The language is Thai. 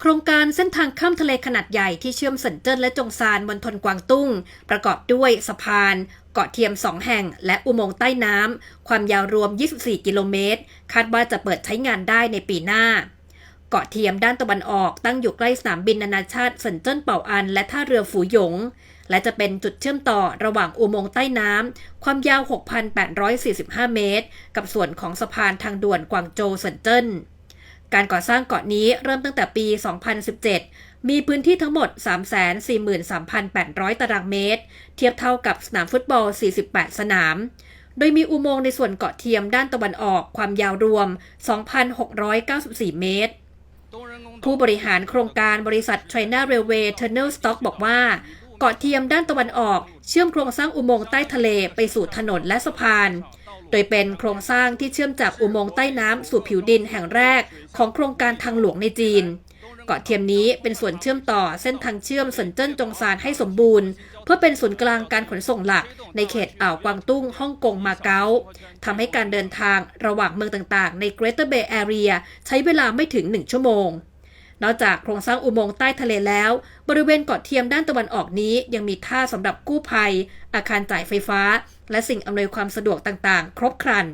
โครงการเส้นทางข้ามทะเลขนาดใหญ่ที่เชื่อมเซินเจิ้นและจงซานบนทนกวางตุ้ง ประกอบด้วยสะพาน เกาะเทียม2แห่ง และอุโมงค์ใต้น้ำ ความยาวรวม 24 กิโลเมตร คาดว่าจะเปิดใช้งานได้ในปีหน้า เกาะเทียมด้านตะวันออกตั้งอยู่ใกล้สนามบินนานาชาติเซินเจิ้นเป่าอัน และท่าเรือฝูหยง และจะเป็นจุดเชื่อมต่อระหว่างอุโมงค์ใต้น้ำ ความยาว 6,845 เมตร กับส่วนของสะพานทางด่วนกวางโจวเซินเจิ้น การก่อสร้างเกาะนี้เริ่มตั้งแต่ปี 2017 มีพื้นที่ทั้งหมด 343,800 ตารางเมตร เทียบเท่ากับสนามฟุตบอล 48 สนาม โดยมีอุโมงค์ในส่วนเกาะเทียมด้านตะวันออกความยาวรวม 2,694 เมตร ผู้บริหารโครงการบริษัท China Railway Tunnel Stock บอกว่าเกาะเทียมด้านตะวันออก เชื่อมโครงสร้างอุโมงค์ใต้ทะเลไปสู่ถนนและสะพาน โดยเป็นโครงสร้างที่เชื่อมจากอุโมงค์ใต้น้ำสู่ผิวดินแห่งแรก ของโครงการทางหลวงในจีน เกาะเทียมนี้เป็นส่วนเชื่อมต่อเส้นทางเชื่อมเซินเจิ้นจงซานให้สมบูรณ์ เพื่อเป็นศูนย์กลางการขนส่งหลัก ในเขตอ่าวกวางตุ้งฮ่องกงมาเก๊าทำให้การเดินทางระหว่างเมืองต่างๆ ใน Greater Bay Area ใช้เวลาไม่ถึง 1 ชั่วโมง นอกจากโครงสร้างอุโมงค์ใต้ทะเลแล้ว บริเวณเกาะเทียมด้านตะวันออกนี้ ยังมีท่าสำหรับกู้ภัย อาคารจ่ายไฟฟ้า และสิ่งอำนวยความสะดวกต่างๆ ครบครัน